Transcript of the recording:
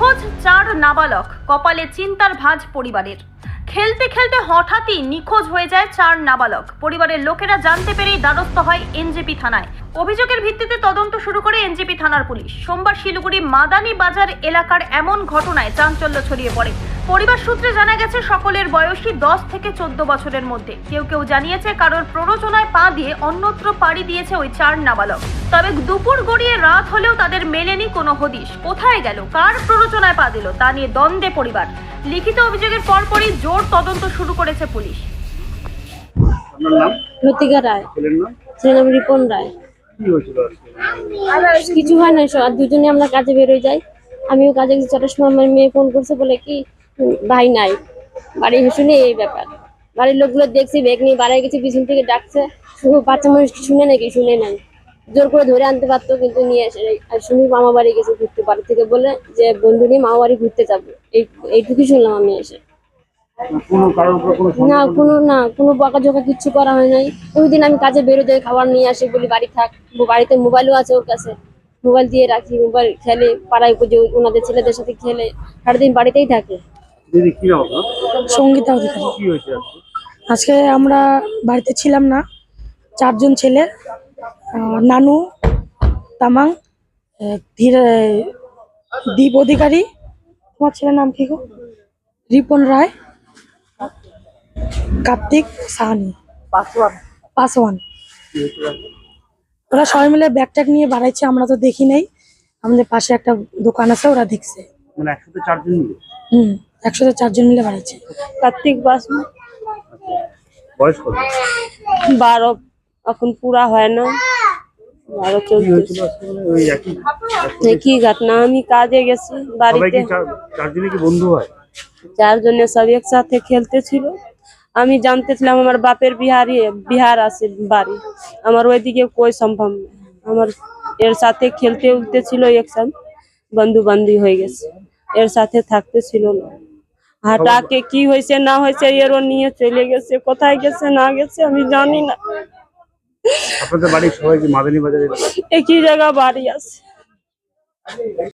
নিখোঁজ চার নাবালক, কপালে চিন্তার ভাঁজ পরিবারের। খেলতে খেলতে হঠাৎই নিখোঁজ হয়ে যায় চার নাবালক। পরিবারের লোকেরা জানতে পেরেই দ্বারস্থ হয় এনজেপি থানায়। অভিযোগের ভিত্তিতে তদন্ত শুরু করে এনজেপি থানার পুলিশ। সোমবার শিলিগুড়ি মাদানি বাজার এলাকার এমন ঘটনায় চাঞ্চল্য ছড়িয়ে পড়ে। পরিবার সূত্রে জানা গেছে সকলের বয়সী দশ থেকে চোদ্দ বছরের মধ্যে। কেউ কেউ জানিয়েছে কারোর প্ররোচনায় পা দিয়ে অন্যত্র পাড়ি দিয়েছে ওই চার নাবালক। তবে দুপুর গড়িয়ে রাত হলেও তাদের মেলেনি কোনো হদিশ। কোথায় গেল? কার প্ররোচনায় পা দিল? তা নিয়ে দ্বন্দ্বে পরিবার। লিখিত অভিযোগের পরপরই জোর তদন্ত শুরু করেছে পুলিশ। আপনার নাম? রায়। ছেলের নাম? ছেলের নাম রিপন রায়। কিছু হয় না, সব- দুজনে আমরা কাজে বেরোয় যাই। আমিও কাজে গেছি। চারটার সময় আমার মেয়ে ফোন করছে বলে কি ভাই নাই। বাড়ি শুনে এই ব্যাপার। বাড়ির লোকগুলো দেখছি, ব্যাগ নিয়ে বাড়ায় গেছি, পিছন থেকে ডাকছে। শুধু বাচ্চা মানুষ কি শুনে নাকি? শুনে নাই জোর করে ধরে আনতে পারতো, কিন্তু নিয়ে এসে আর শুনি মামা বাড়ি গেছে ঘুরতে, বাড়ি থেকে বলে যে, বন্ধু নিয়ে মামা বাড়ি ঘুরতে যাব। এই এইটুকুই শুনলাম আমি এসে। না কোনো না? কোনো বকা ঝকা কিচ্ছু করা হয় নাই। ওই দিন আমি কাজে বেরো যাই খাবার নিয়ে আসি বলি বাড়ি থাক। ও বাড়িতে মোবাইলও আছে ওর কাছে। মোবাইল দিয়ে রাখি মোবাইল খেলে পাড়ায় যে ওনাদের ছেলেদের সাথে খেলে। সারাদিন বাড়িতেই থাকে। দিদি কি সঙ্গীতা অধিকারী। কি হয়েছে আজকে? আমরা বাড়িতে ছিলাম না। চারজন ছেলে আহ, নানু তামাং আহ, ধীরে দীপ অধিকারী। তোমার ছেলের নাম কি গো? রিপন রায়। কার্তিক সাহানি। পাসওয়ান? ওরা সবাই মিলে ব্যাগ ট্যাগ নিয়ে বাড়াইছে আমরা তো দেখি নাই। আমাদের পাশে একটা দোকান আছে ওরা দেখছে। মানে একসাথে চারজন মিলে? হুম একসাথে চারজন মিলে বাড়াইছে। কার্তিক বাস আচ্ছা। বয়স কত? বারো। এখন পুরা হয় না। বারো মানে কি ঘটনা? আমি কাজে গেছি বাড়িতে। চারজনে কি বন্ধু হয়? চারজনে সব একসাথে খেলতে ছিল আমি জানতেছিলাম আমার বাপের বিহারি বিহার আছে বাড়ি। আমার ওইদিকে কই সম্ভব? আমার এর সাথে খেলতে উঠতে ছিল একসাথে বন্ধু বান্ধি হয়ে গেছে। এর সাথে থাকতে ছিল না। হাটাকে কি হয়েছে না হয়েছে এরও নিয়ে চলে গেছে কোথায় গেছে না গেছে আমি জানি না। আপনাদের বাড়ির সবাই কি মাদানী বাজারে একই জায়গা বাড়ি আছে।